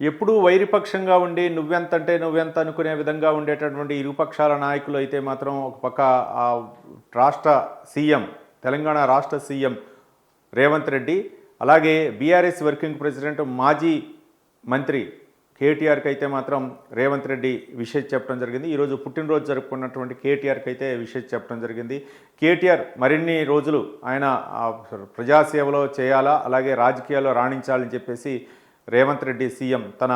ఎప్పుడూ వైరిపక్షంగా ఉండి నువ్వెంత అంటే నువ్వెంత అనుకునే విధంగా ఉండేటటువంటి ఇరుపక్షాల నాయకులు అయితే మాత్రం ఒక పక్క ఆ రాష్ట్ర సీఎం తెలంగాణ రాష్ట్ర సీఎం రేవంత్ రెడ్డి అలాగే బీఆర్ఎస్ వర్కింగ్ ప్రెసిడెంట్ మాజీ మంత్రి కేటీఆర్కి అయితే మాత్రం రేవంత్ రెడ్డి విషయం చెప్పడం జరిగింది. ఈరోజు పుట్టినరోజు జరుపుకున్నటువంటి కేటీఆర్కి అయితే విషయం చెప్పడం జరిగింది. కేటీఆర్ మరిన్ని రోజులు ఆయన ప్రజాసేవలో చేయాలా అలాగే రాజకీయాల్లో రాణించాలని చెప్పేసి రేవంత్ రెడ్డి సీఎం తన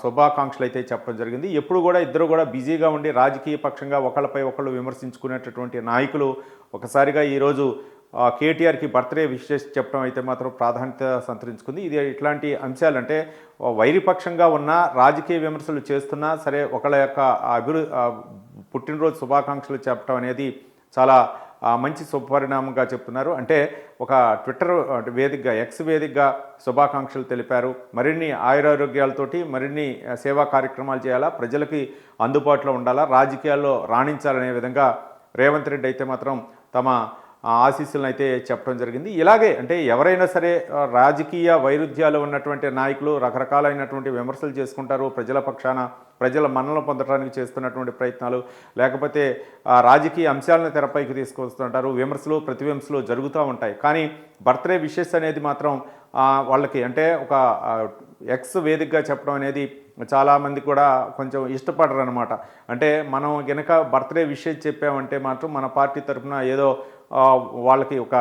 శుభాకాంక్షలు అయితే చెప్పడం జరిగింది. ఎప్పుడు కూడా ఇద్దరు కూడా బిజీగా ఉండి రాజకీయ పక్షంగా ఒకళ్ళపై ఒకళ్ళు విమర్శించుకునేటటువంటి నాయకులు ఒకసారిగా ఈరోజు కేటీఆర్కి బర్త్డే విషెస్ చెప్పడం అయితే మాత్రం ప్రాధాన్యత సంతరించుకుంది. ఇది ఇట్లాంటి అంశాలు అంటే వైరిపక్షంగా ఉన్న రాజకీయ విమర్శలు చేస్తున్నా సరే ఒకళ్ళ యొక్క అభివృ పుట్టినరోజు శుభాకాంక్షలు చెప్పడం అనేది చాలా మంచి శుభపరిణామంగా చెప్తున్నారు. అంటే ఒక ట్విట్టర్ వేదికగా ఎక్స్ వేదికగా శుభాకాంక్షలు తెలిపారు. మరిన్ని ఆయురారోగ్యాలతోటి మరిన్ని సేవా కార్యక్రమాలు చేయాలా ప్రజలకి అందుబాటులో ఉండాలా రాజకీయాల్లో రాణించాలనే విధంగా రేవంత్ రెడ్డి అయితే మాత్రం తమ ఆశీస్సులను అయితే చెప్పడం జరిగింది. ఇలాగే అంటే ఎవరైనా సరే రాజకీయ వైరుధ్యాలు ఉన్నటువంటి నాయకులు రకరకాలైనటువంటి విమర్శలు చేసుకుంటారు ప్రజల పక్షాన ప్రజల మన్నలు పొందడానికి చేస్తున్నటువంటి ప్రయత్నాలు లేకపోతే రాజకీయ అంశాలను తెరపైకి తీసుకొస్తుంటారు విమర్శలు ప్రతివిమర్శలు జరుగుతూ ఉంటాయి. కానీ బర్త్డే విషెస్ అనేది మాత్రం వాళ్ళకి అంటే ఒక ఎక్స్ వేదికగా చెప్పడం అనేది చాలామంది కూడా కొంచెం ఇష్టపడరు అనమాట అంటే మనం గనక బర్త్డే విషయం చెప్పామంటే మాత్రం మన పార్టీ తరఫున ఏదో వాళ్ళకి ఒక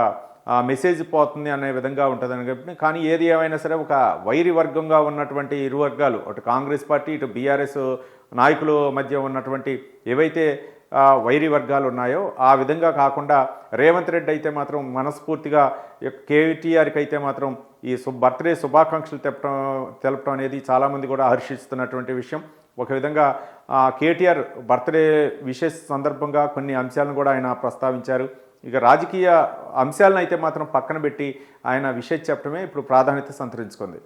మెసేజ్ పోతుంది అనే విధంగా ఉంటుందని చెప్పి కానీ ఏది ఏమైనా సరే ఒక వైరి వర్గంగా ఉన్నటువంటి ఇరు వర్గాలు అటు కాంగ్రెస్ పార్టీ ఇటు బీఆర్ఎస్ నాయకుల మధ్య ఉన్నటువంటి ఏవైతే వైరి వర్గాలు ఉన్నాయో ఆ విధంగా కాకుండా రేవంత్ రెడ్డి అయితే మాత్రం మనస్ఫూర్తిగా కేటీఆర్కి అయితే మాత్రం ఈ శుభ బర్త్డే శుభాకాంక్షలు తెప్పడం తెలపడం అనేది చాలామంది కూడా హర్షిస్తున్నటువంటి విషయం. ఒక విధంగా కేటీఆర్ బర్త్డే విశేష సందర్భంగా కొన్ని అంశాలను కూడా ఆయన ప్రస్తావించారు. ఇక రాజకీయ అంశాలను అయితే మాత్రం పక్కన పెట్టి ఆయన విషయం చెప్పడమే ఇప్పుడు ప్రాధాన్యత సంతరించుకుంది.